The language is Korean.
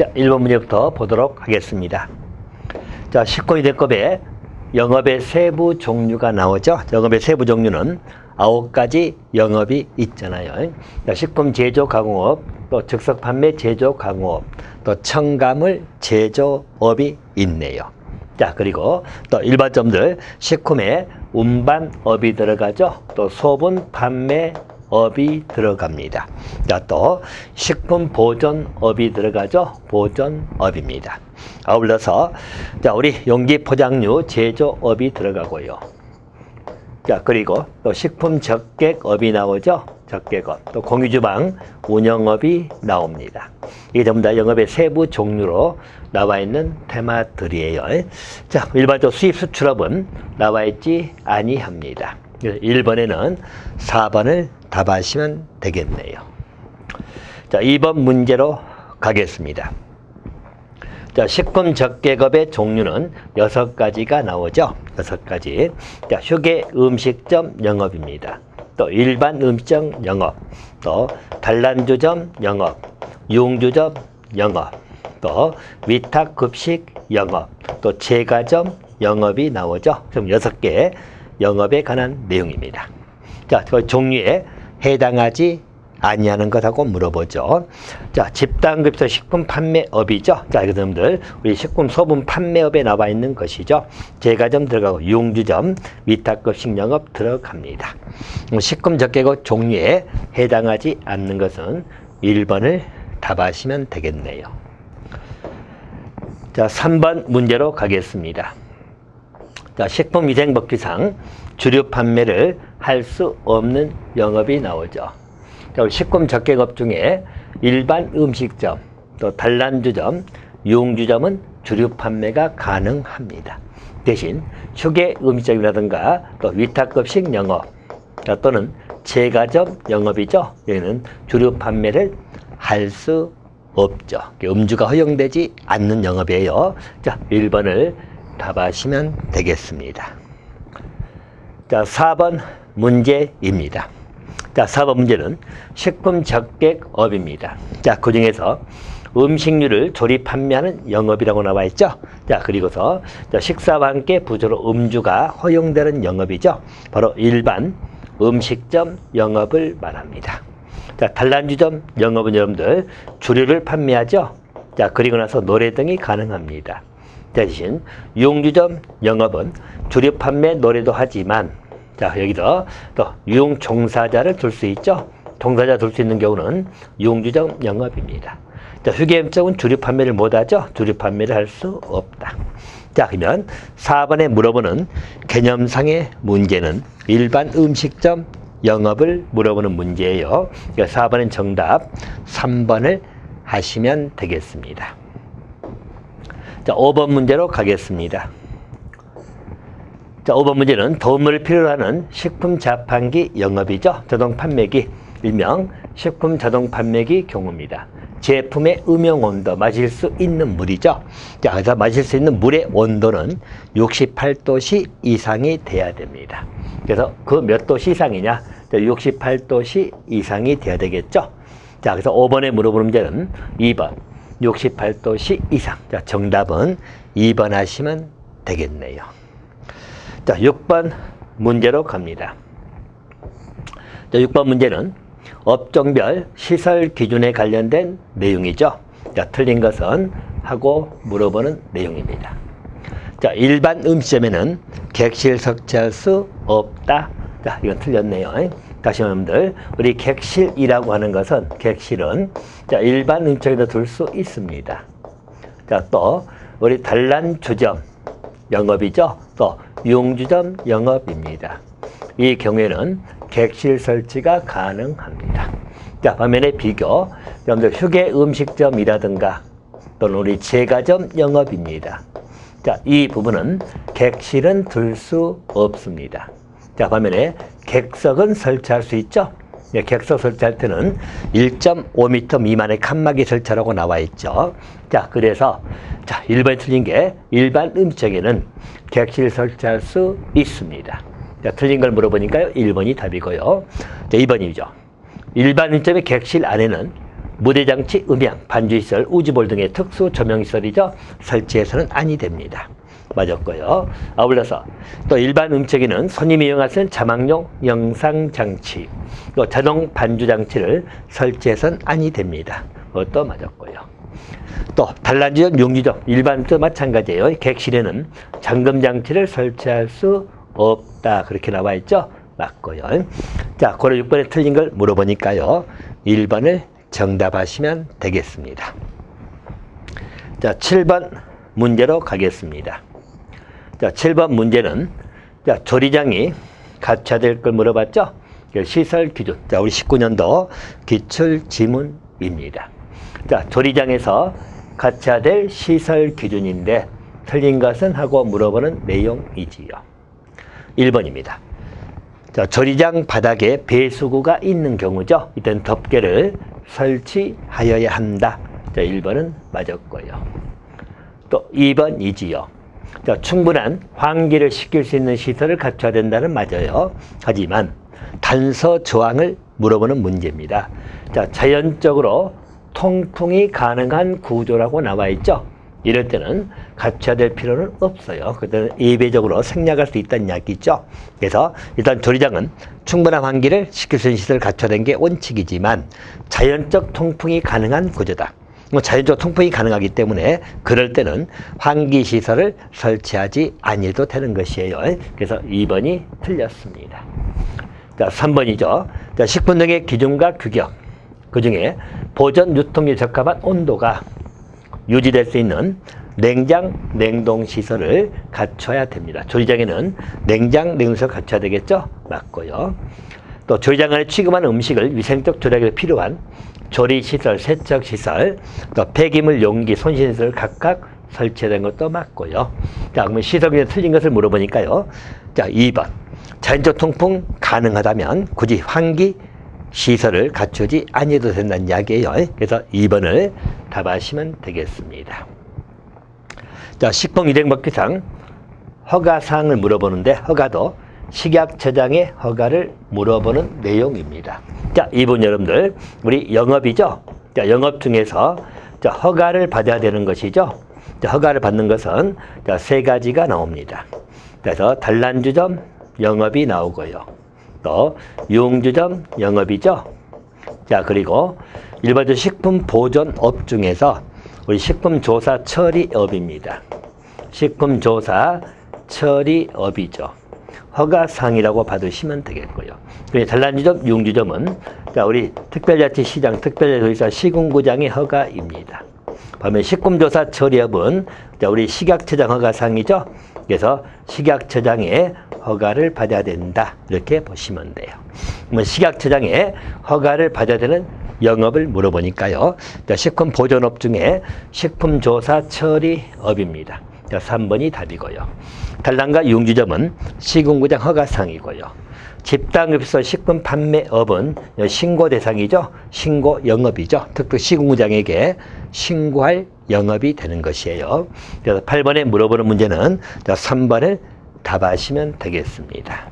자, 1번 문제부터 보도록 하겠습니다. 자, 식권이 대급에 영업의 세부 종류가 나오죠. 영업의 세부 종류는 아홉 가지 영업이 있잖아요. 자, 식품 제조 가공업, 또 즉석 판매 제조 가공업, 또 첨가물 제조업이 있네요. 자, 그리고 또 일반점들 식품에 운반업이 들어가죠. 또 소분 판매 업이 들어갑니다. 자, 또 식품 보존업이 들어가죠. 보존업입니다. 아울러서 자, 우리 용기 포장류 제조업이 들어가고요. 자, 그리고 또 식품 적객업이 나오죠. 적객업. 또 공유주방 운영업이 나옵니다. 이게 전부 다 영업의 세부 종류로 나와 있는 테마들이에요. 자, 일반적 수입 수출업은 나와 있지 아니합니다. 1번에는 4번을 답하시면 되겠네요. 자, 2번 문제로 가겠습니다. 자, 식품 적객업의 종류는 여섯 가지가 나오죠. 여섯 가지. 자, 휴게 음식점 영업입니다. 또 일반 음식점 영업, 또 단란주점 영업, 융주점 영업, 또 위탁 급식 영업, 또 제과점 영업이 나오죠. 그럼 여섯 개 영업에 관한 내용입니다. 자, 그 종류에 해당하지 아니하는 것하고 물어보죠. 자, 집단급서 식품 판매업이죠. 자, 여러분들 우리 식품 소분 판매업에 나와 있는 것이죠. 제과점 들어가고 융주점, 위탁급식 영업 들어갑니다. 음, 식품 적개고 종류에 해당하지 않는 것은 1번을 답하시면 되겠네요. 자, 3번 문제로 가겠습니다. 자, 식품위생법규상 주류 판매를 할 수 없는 영업이 나오죠. 식품 적객업 중에 일반 음식점, 또 단란주점, 융주점은 주류 판매가 가능합니다. 대신 휴게 음식점이라든가 또 위탁급식 영업 자, 또는 제과점 영업이죠. 여기는 주류 판매를 할 수 없죠. 음주가 허용되지 않는 영업이에요. 자, 1번을 답하시면 되겠습니다. 자, 4번 문제입니다. 자, 4번 문제는 식품 적객업입니다. 자, 그 중에서 음식류를 조리 판매하는 영업이라고 나와 있죠. 자, 그리고서 자, 식사와 함께 부조로 음주가 허용되는 영업이죠. 바로 일반 음식점 영업을 말합니다. 자, 단란주점 영업은 여러분들 주류를 판매하죠. 자, 그리고 나서 노래 등이 가능합니다. 대신 융주점 영업은 주류 판매 노래도 하지만 자, 여기서 또 유용 종사자를 둘 수 있죠. 종사자 둘 수 있는 경우는 융주점 영업입니다. 자, 휴게점은 주류 판매를 못 하죠. 주류 판매를 할 수 없다. 자, 그러면 4번에 물어보는 개념상의 문제는 일반 음식점 영업을 물어보는 문제예요. 그러니까 4번은 정답, 3번을 하시면 되겠습니다. 자, 5번 문제로 가겠습니다. 자, 5번 문제는 도움을 필요로 하는 식품 자판기 영업이죠. 자동 판매기, 일명 식품 자동 판매기 경우입니다. 제품의 음용 온도, 마실 수 있는 물이죠. 자, 그래서 마실 수 있는 물의 온도는 68도씨 이상이 돼야 됩니다. 그래서 그 몇 도씨 이상이냐? 68도씨 이상이 돼야 되겠죠. 자, 그래서 5번에 물어보는 문제는 2번. 68도씨 이상. 자, 정답은 2번 하시면 되겠네요. 자, 6번 문제로 갑니다. 자, 6번 문제는 업종별 시설 기준에 관련된 내용이죠. 자, 틀린 것은 하고 물어보는 내용입니다. 자, 일반 음식점에는 객실 설치할 수 없다. 자, 이건 틀렸네요. 다시 여러분들, 우리 객실이라고 하는 것은, 객실은, 자, 일반 음식점에도 둘수 있습니다. 자, 또, 우리 단란 주점 영업이죠. 또, 용주점 영업입니다. 이 경우에는 객실 설치가 가능합니다. 자, 반면에 비교, 여러분들 휴게 음식점이라든가 또는 우리 제과점 영업입니다. 자, 이 부분은 객실은 둘 수 없습니다. 자, 반면에 객석은 설치할 수 있죠. 네, 객석 설치할 때는 1.5m 미만의 칸막이 설치라고 나와 있죠. 자, 그래서 자, 1번에 틀린 게 일반 음식에는 객실 설치할 수 있습니다. 자, 틀린 걸 물어보니까요. 1번이 답이고요. 자, 2번이죠. 일반 음식점의 객실 안에는 무대장치, 음향, 반주시설, 우주볼 등의 특수 조명시설이죠. 설치해서는 아니 됩니다. 맞았고요. 아울러서 또 일반 음체기는 손님이 이용할 수 있는 자막용 영상 장치, 또 자동 반주 장치를 설치해서는 아니 됩니다. 그것도 맞았고요. 또 단란주점, 용주점, 일반도 마찬가지예요. 객실에는 잠금 장치를 설치할 수 없다. 그렇게 나와 있죠. 맞고요. 자, 고려 6번에 틀린 걸 물어보니까요. 1번을 정답하시면 되겠습니다. 자, 7번 문제로 가겠습니다. 자, 7번 문제는 자, 조리장이 갖춰야 될 걸 물어봤죠? 그 시설 기준. 자, 우리 19년도 기출 지문입니다. 자, 조리장에서 갖춰야 될 시설 기준인데 틀린 것은 하고 물어보는 내용이지요. 1번입니다. 자, 조리장 바닥에 배수구가 있는 경우죠. 이땐 덮개를 설치하여야 한다. 자, 1번은 맞았고요. 또 2번이지요. 자, 충분한 환기를 시킬 수 있는 시설을 갖춰야 된다는 맞아요. 하지만 단서 조항을 물어보는 문제입니다. 자, 자연적으로 통풍이 가능한 구조라고 나와 있죠. 이럴 때는 갖춰야 될 필요는 없어요. 그때는 예배적으로 생략할 수 있다는 이야기죠. 그래서 일단 조리장은 충분한 환기를 시킬 수 있는 시설을 갖춰야 되는 게 원칙이지만 자연적 통풍이 가능한 구조다. 뭐 자연적 통풍이 가능하기 때문에 그럴 때는 환기 시설을 설치하지 아니해도 되는 것이에요. 그래서 2번이 틀렸습니다. 자, 3번이죠. 자, 식품 등의 기준과 규격. 그 중에 보존 유통에 적합한 온도가 유지될 수 있는 냉장, 냉동 시설을 갖춰야 됩니다. 조리장에는 냉장, 냉동시설 갖춰야 되겠죠? 맞고요. 또 조리장 안에 취급하는 음식을 위생적 조리하기 위해 필요한 조리시설, 세척시설, 또 폐기물 용기, 손실시설 각각 설치된 것도 맞고요. 자, 그러면 시설 중에 틀린 것을 물어보니까요. 자, 2번. 자연적 통풍 가능하다면 굳이 환기 시설을 갖추지 아니해도 된다는 이야기예요. 그래서 2번을 답하시면 되겠습니다. 자, 식품 위생법규상 허가사항을 물어보는데 허가도 식약처장의 허가를 물어보는 내용입니다. 자, 이분 여러분들 우리 영업이죠. 자, 영업 중에서 자, 허가를 받아야 되는 것이죠. 자, 허가를 받는 것은 자, 세 가지가 나옵니다. 그래서 단란주점 영업이 나오고요. 또 유흥주점 영업이죠. 자, 그리고 일반적 식품 보존업 중에서 우리 식품조사 처리업입니다. 식품조사 처리업이죠. 허가상이라고 받으시면 되겠고요. 그리고 단란주점, 유흥주점은 자, 우리 특별자치 시장, 특별자치도지사 시군구장의 허가입니다. 반면 식품조사 처리업은 자, 우리 식약처장 허가상이죠. 그래서 식약처장의 허가를 받아야 된다. 이렇게 보시면 돼요. 그러면 식약처장의 허가를 받아야 되는 영업을 물어보니까요. 자, 식품 보존업 중에 식품조사 처리업입니다. 자, 3번이 답이고요. 단란과 융주점은 시군구장 허가상이고요. 집단급소 식품 판매업은 신고 대상이죠. 신고 영업이죠. 특히 시군구장에게 신고할 영업이 되는 것이에요. 그래서 8번에 물어보는 문제는 3번을 답하시면 되겠습니다.